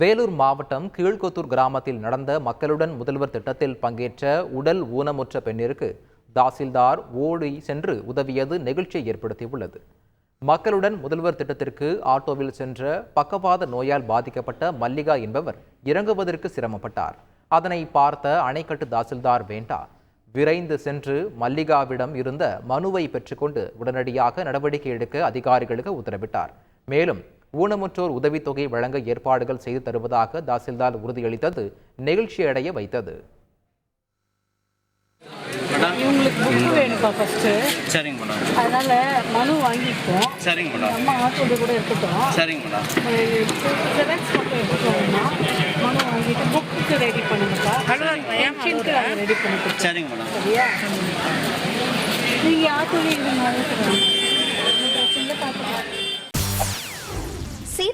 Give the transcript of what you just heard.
வேலூர் மாவட்டம் கீழ்கொத்தூர் கிராமத்தில் நடந்த மக்களுடன் முதல்வர் திட்டத்தில் பங்கேற்ற உடல் ஊனமுற்ற பெண்ணிற்கு தாசில்தார் ஓடி சென்று உதவியது நெகிழ்ச்சியை ஏற்படுத்தியுள்ளது. மக்களுடன் முதல்வர் திட்டத்திற்கு ஆட்டோவில் சென்ற பக்கவாத நோயால் பாதிக்கப்பட்ட மல்லிகா என்பவர் இறங்குவதற்கு சிரமப்பட்டார். அதனை பார்த்த அணைக்கட்டு தாசில்தார் வேண்டா விரைந்து சென்று மல்லிகாவிடம் இருந்த மனுவை பெற்றுக்கொண்டு உடனடியாக நடவடிக்கை எடுக்க அதிகாரிகளுக்கு உத்தரவிட்டார். மேலும் ஊனமுற்றோர் உதவித்தொகை வழங்க ஏற்பாடுகள் செய்து தருவதாக தாசில்தார் உறுதியளித்தது நெகிழ்ச்சியடைய வைத்தது. இவங்களுக்கு புக்கு வேணும்ப்பா ஃபஸ்ட்டு சரிங்க மேடம். அதனால் மனு வாங்கிப்போம் சரிங்க மேடம். அம்மா ஆட்டோவில் கூட இருக்கட்டும் சரிங்க மேடம். ஜெராக்ஸ் மட்டும் எடுத்துக்கோங்கம்மா மனு வாங்கிட்டு புக்கு ரெடி பண்ணுங்கப்பா. பென்ஷனுக்கு அதை ரெடி பண்ணிட்டு சரிங்க மேடம். சரியா? நீங்கள்